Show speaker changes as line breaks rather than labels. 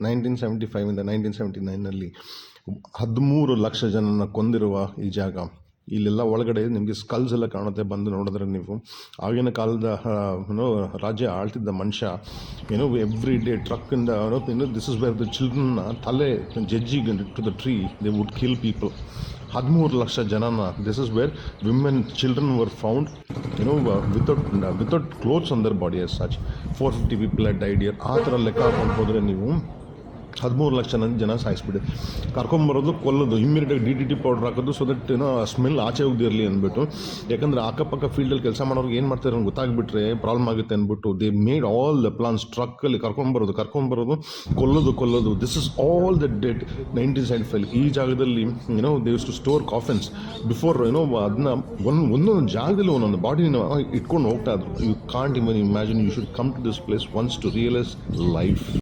Nineteen seventy ಫೈವಿಂದ nineteen seventy ನೈನಲ್ಲಿ ಹದಿಮೂರು ಲಕ್ಷ ಜನನ ಕೊಂದಿರುವ ಈ ಜಾಗ. ಇಲ್ಲೆಲ್ಲ ಒಳಗಡೆ ನಿಮಗೆ ಸ್ಕಲ್ಸ್ ಎಲ್ಲ ಕಾಣುತ್ತೆ, ಬಂದು ನೋಡಿದ್ರೆ ನೀವು. ಆಗಿನ ಕಾಲದ ಏನೋ, ರಾಜ್ಯ ಆಳ್ತಿದ್ದ ಮನುಷ್ಯ, ಏನೋ ಎವ್ರಿ ಡೇ ಟ್ರಕ್ಕಿಂದ ಏನೋ ದಿಸ್ ಇಸ್ ವೇರ್ ದ ಚಿಲ್ಡ್ರನ್ನ ತಲೆ ಜಜ್ಜಿ to the tree they would kill people ಹದಿಮೂರು ಲಕ್ಷ ಜನನ this is where women children were found you know without without clothes on their body as such four fifty people at idea ಆ ಥರ ಲೆಕ್ಕ ಹಾಕೊಂಡು ಹೋದರೆ ನೀವು ಹದಿಮೂರು ಲಕ್ಷ ಜನ ಸಾಯಿಸ್ಬಿಟ್ಟು ಕರ್ಕೊಂಬರೋದು ಕೊಲ್ಲೋದು. ಇಮ್ಮಿಡಿಯೇಟಾಗಿ ಡಿ ಟಿ ಟಿ ಪೌಡ್ರ್ ಹಾಕೋದು ಸೊ ದಟ್ ಏನೋ ಸ್ಮೆಲ್ ಆಚೆ ಹೋಗ್ದಿರಲಿ ಅಂದ್ಬಿಟ್ಟು. ಯಾಕಂದರೆ ಅಕ್ಕಪಕ್ಕ ಫೀಲ್ಡಲ್ಲಿ ಕೆಲಸ ಮಾಡೋರಿಗೆ ಏನು ಮಾಡ್ತಾರೆ ಗೊತ್ತಾಗ್ಬಿಟ್ರೆ ಪ್ರಾಬ್ಲಮ್ ಆಗುತ್ತೆ ಅಂದ್ಬಿಟ್ಟು they made all the plans ಟ್ರಕ್ಕಲ್ಲಿ ಕರ್ಕೊಂಬರೋದು ಕರ್ಕೊಂಬರೋದು ಕೊಲ್ಲೋದು ಕೊಲ್ಲೋದು. This is all the dead nineteen seventy five ಈ ಜಾಗದಲ್ಲಿ ಏನೋ ದೇವ್ಸ್ ಟು ಸ್ಟೋರ್ ಕಾಫೆನ್ಸ್ ಬಿಫೋರ್ ಏನೋ ಅದನ್ನ ಒಂದು, ಒಂದೊಂದು ಜಾಗದಲ್ಲಿ ಒಂದೊಂದು ಬಾಡಿನ ಇಟ್ಕೊಂಡು ಹೋಗ್ತಾ ಇದ್ರು. You can't even imagine you should come to this place once to realise life